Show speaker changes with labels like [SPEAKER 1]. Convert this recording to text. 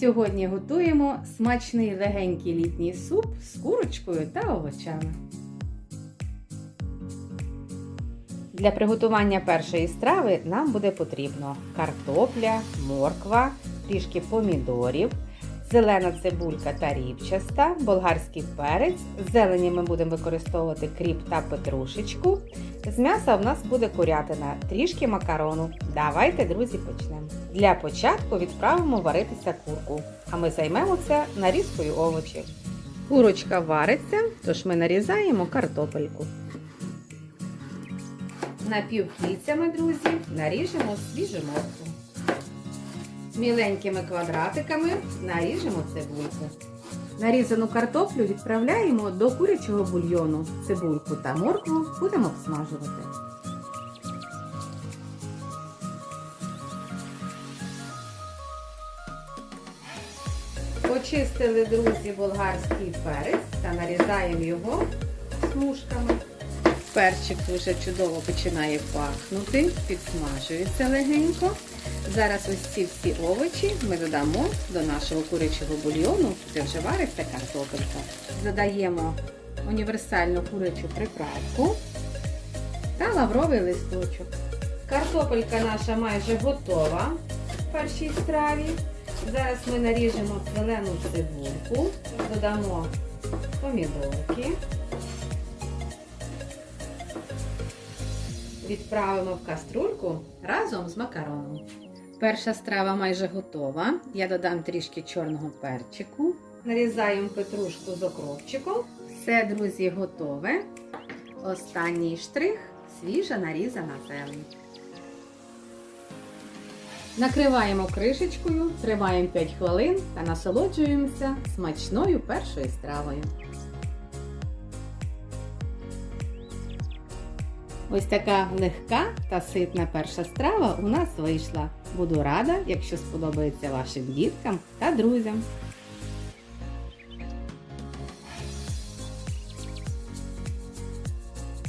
[SPEAKER 1] Сьогодні готуємо смачний легенький літній суп з курочкою та овочами. Для приготування першої страви нам буде потрібно картопля, морква, трішки помідорів, зелена цибулька та рівчаста, болгарський перець. Зелені ми будемо використовувати кріп та петрушечку. З м'яса в нас буде курятина, трішки макарону. Давайте, друзі, почнемо. Для початку відправимо варитися курку, а ми займемося нарізкою овочів. Курочка вариться, тож ми нарізаємо картопельку. Напівкільцями, друзі, наріжемо свіжу моркву. Міленькими квадратиками наріжемо цибульку. Нарізану картоплю відправляємо до курячого бульйону. Цибульку та моркву будемо обсмажувати. Почистили, друзі, болгарський перець та нарізаємо його смужками. Перчик вже чудово починає пахнути, підсмажується легенько. Зараз ось ці всі овочі ми додамо до нашого курячого бульйону, де вже вариться картопелька. Додаємо універсальну курячу приправку та лавровий листочок. Картопелька наша майже готова в першій страві. Зараз ми наріжемо зелену цибульку, додамо помідорки. Відправимо в каструльку разом з макароном. Перша страва майже готова. Я додам трішки чорного перчику. Нарізаємо петрушку з окропчиком. Все, друзі, готове. Останній штрих свіжа нарізана зелень. Накриваємо кришечкою, тримаємо 5 хвилин та насолоджуємося смачною першою стравою. Ось така легка та ситна перша страва у нас вийшла. Буду рада, якщо сподобається вашим діткам та друзям.